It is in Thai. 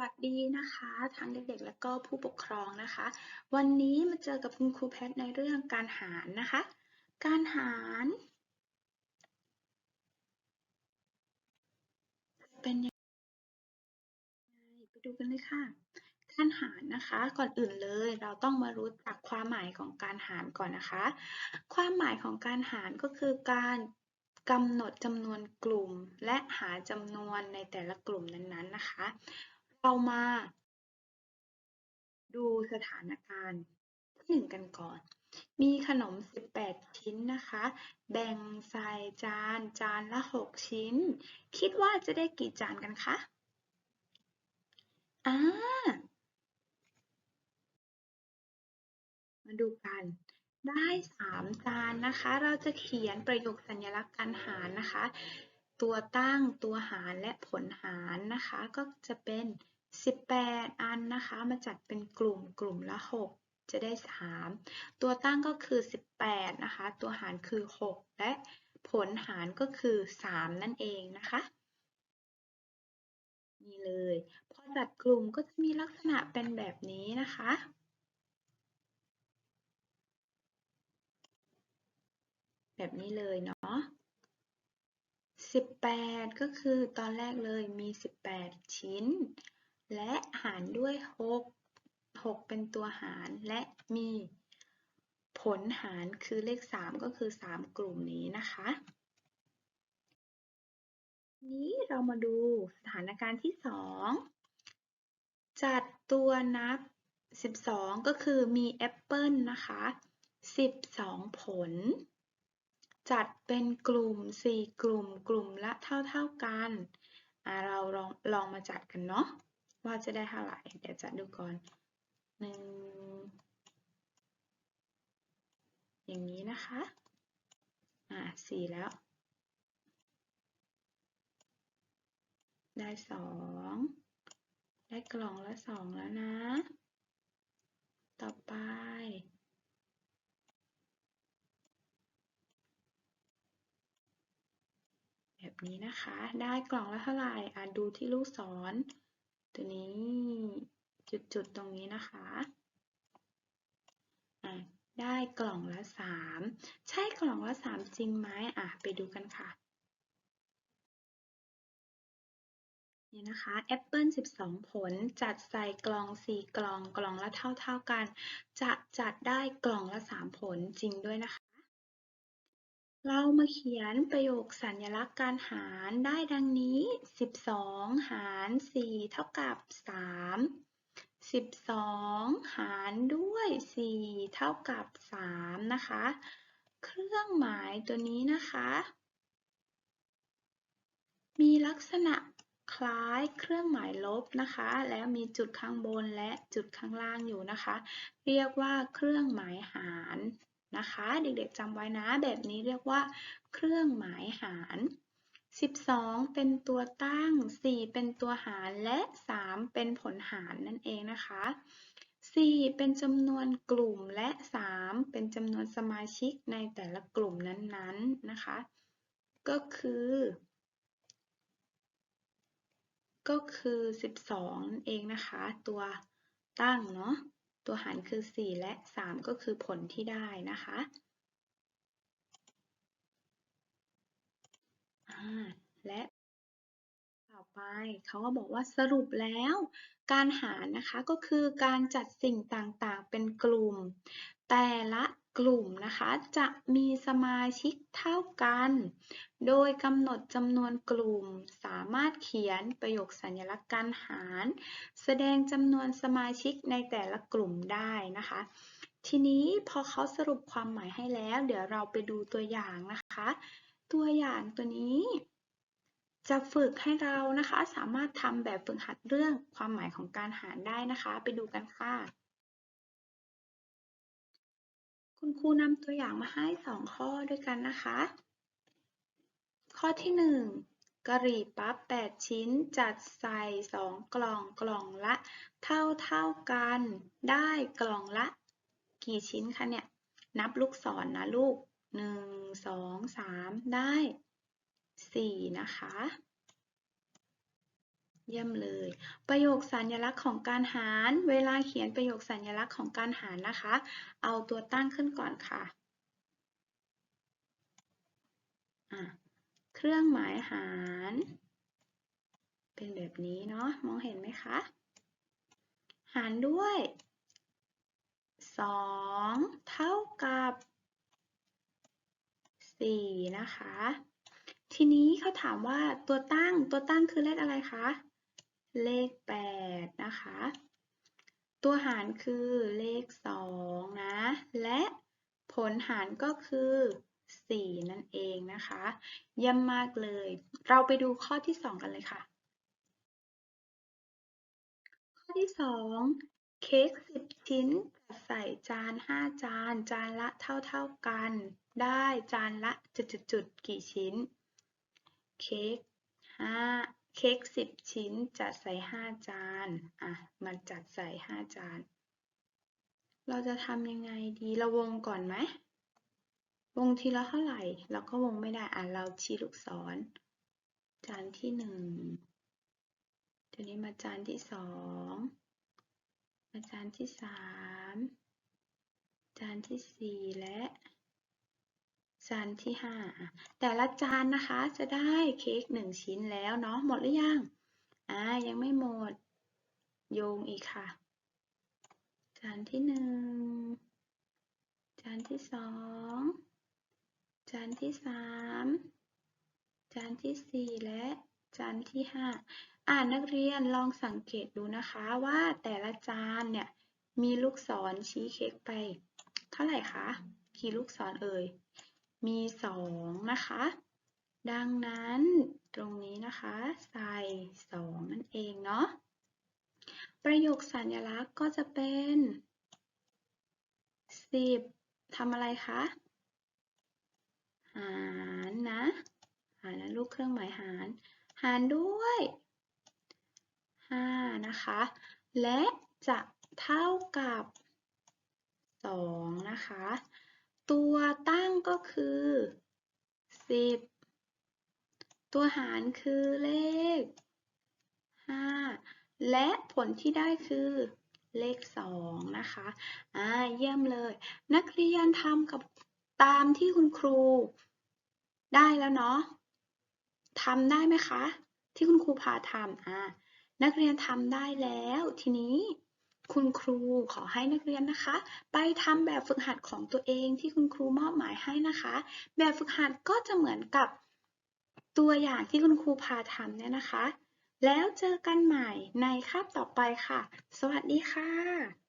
วัสดีนะคะ ทั้งเด็กๆ และก็ผู้ปกครองนะคะ วันนี้มาเจอกับคุณครูแพทในเรื่องการหารนะคะ การหาร เป็นยังไงไปดูกันเลยค่ะ การหารนะคะ ก่อนอื่นเลยเราต้องมารู้จักความหมายของการหารก่อนนะคะ ความหมายของการหารก็คือการกำหนดจำนวนกลุ่มและหาจำนวนในแต่ละกลุ่มนั้นๆนะคะ เรามาดูสถานการณ์ที่หนึ่งกันก่อน มีขนม 18 ชิ้นนะคะ แบ่งใส่จาน จานละ 6 ชิ้น คิดว่าจะได้กี่จานกันคะ อ่า มาดูกัน ได้ 3 จานนะคะ เราจะเขียนประโยคสัญลักษณ์การหารนะคะ ตัวตั้ง ตัวหาร และผลหารนะคะ ก็จะเป็น 18 อันนะคะ มาจัดเป็นกลุ่มกลุ่มละ 6 จะได้ 3 ตัวตั้งก็คือ 18 นะคะ ตัวหารคือ 6 และผลหารก็คือ 3 นั่นเองนะคะ นี่เลย พอจัดกลุ่มก็จะมีลักษณะเป็นแบบนี้นะคะแบบนี้เลยเนาะ18 ก็คือตอนแรกเลยมี 18 ชิ้น และหารด้วย6 6 เป็นตัวหารและมีผลหารคือเลข 3 ก็คือ 3 กลุ่มนี้นะคะ นี้เรามาดูสถานการณ์ที่ 2 จัดตัวนับ 12 ก็คือมีแอปเปิลนะคะ 12 ผล จัดเป็นกลุ่ม 4 กลุ่ม กลุ่มละเท่าๆกันเราลองลองมาจัดกันเนาะ ว่าจะได้เท่าไหร่ เดี๋ยวจะดูก่อนหนึ่งอย่างนี้นะคะ อ่าสี่แล้ว ได้สองได้กล่องละสองแล้วนะ ต่อไปแบบนี้นะคะ ได้กล่องละเท่าไหร่อ่าดูที่ลูกศร ตัวนี้จุดๆตรงนี้นะคะได้กล่องละ 3 ใช่กล่องละ 3 จริงไหมอะ ไปดูกันค่ะ นี่นะคะแอปเปิล12 ผลจัดใส่กล่อง 4 กล่องกล่องละเท่า ๆกัน จะจัดได้กล่องละ 3 ผลจริงด้วยนะคะ เรามาเขียนประโยคสัญลักษณ์การหารได้ดังนี้ 12 หาร 4 เท่ากับ 3 12 หารด้วย 4 เท่ากับ 3 นะคะ เครื่องหมายตัวนี้นะคะ มีลักษณะคล้ายเครื่องหมายลบนะคะ แล้วมีจุดข้างบนและจุดข้างล่างอยู่นะคะ เรียกว่าเครื่องหมายหาร นะคะ เด็กๆจำไว้นะแบบนี้เรียกว่า เครื่องหมายหาร 12 เป็นตัวตั้ง 4 เป็นตัวหาร และ 3 เป็นผลหารนั่นเองนะคะ 4 เป็นจำนวนกลุ่มและ 3 เป็นจำนวนสมาชิกในแต่ละกลุ่มนั้นๆนะคะ ก็คือ ก็คือ 12เองนะคะ ตัวตั้งเนาะ ตัวหารคือ 4 และ 3 ก็คือผลที่ได้นะคะ และ ไป เขาก็บอกว่าสรุปแล้ว การหารนะคะก็คือการจัดสิ่งต่างๆ เป็นกลุ่ม แต่ละกลุ่มนะคะจะมีสมาชิกเท่ากัน โดยกำหนดจำนวนกลุ่ม สามารถเขียนประโยคสัญลักษณ์การหาร แสดงจำนวนสมาชิกในแต่ละกลุ่มได้นะคะ ทีนี้พอเขาสรุปความหมายให้แล้ว เดี๋ยวเราไปดูตัวอย่างนะคะ ตัวอย่างตัวนี้ จะฝึกให้เรานะคะสามารถทำแบบฝึกหัดเรื่องความหมายของการหารได้นะคะ ไปดูกันค่ะ คุณครูนำตัวอย่างมาให้สองข้อด้วยกันนะคะ ข้อที่หนึ่งกะหรี่ปั๊บ8 ชิ้นจัดใส่ 2 กล่องกล่องละ เท่าเท่ากัน ได้กล่องละ กี่ชิ้นคะเนี่ย นับลูกศรนนะลูก 1 2 3 ได้ 4 นะคะ เยี่ยมเลย ประโยคสัญลักษณ์ของการหาร เวลาเขียนประโยคสัญลักษณ์ของการหารนะคะ เอาตัวตั้งขึ้นก่อนค่ะะเครื่องหมายหาร เป็นแบบนี้เนาะมองเห็นไหมคะ หารด้วย 2 เท่ากับ 4 นะคะ ทีนี้เขาถามว่าตัวตั้งตัวตั้งคือเลขอะไรคะ เลข 8 นะคะ ตัวหารคือเลข 2 นะ และผลหารก็คือ 4 นั่นเองนะคะเยี่ยมมากเลย เราไปดูข้อที่ 2 กันเลยค่ะ ข้อที่ 2 เค้ก 10 ชิ้นใส่จาน 5 จาน จานละเท่า ๆกัน ได้จานละจุดๆกี่ชิ้น เค้ก5เค้ก10ชิ้นจัดใส่5จานอะมันจัดใส่5จาน เราจะทำยังไงดีเราวงก่อนไหมวงทีละเท่าไหร่เราก็วงไม่ได้อะเราชี้ลูกศร จานที่หนึ่งทีนี้มาจานที่สองมาจานที่สามจานที่สี่และ จานที่ห้าแต่ละจานนะคะจะได้เค้กหนึ่งชิ้นแล้วเนาะหมดหรือยังอ่ายังไม่หมดโยงอีกค่ะ จานที่หนึ่งจานที่สองจานที่สามจานที่สี่และจานที่ห้าอ่านนักเรียนลองสังเกตดูนะคะว่าแต่ละจานเนี่ยมีลูกศรชี้เค้กไป เท่าไหร่คะกี่ลูกศรเอ่ย มีสองนะคะ ดังนั้นตรงนี้นะคะ ใส่สองนั่นเองเนาะ ประโยคสัญลักษณ์ก็จะเป็นสิบทำอะไรคะ หารนะหารนะลูกเครื่องหมายหาร หารด้วย5นะคะ และจะเท่ากับ2นะคะ ตัวตั้งก็คือ 10 ตัวหารคือเลข 5 และผลที่ได้คือเลข 2 นะคะ อ่า เยี่ยมเลย นักเรียนทำกับตามที่คุณครู ได้แล้วเนาะทำได้ไหมคะ ที่คุณครูพาทำอ่านักเรียนทำได้แล้วทีนี้ คุณครูขอให้นักเรียนนะคะ ไปทำแบบฝึกหัดของตัวเองที่คุณครูมอบหมายให้นะคะ แบบฝึกหัดก็จะเหมือนกับตัวอย่างที่คุณครูพาทำเนี่ยนะคะ แล้วเจอกันใหม่ในคาบต่อไปค่ะ สวัสดีค่ะ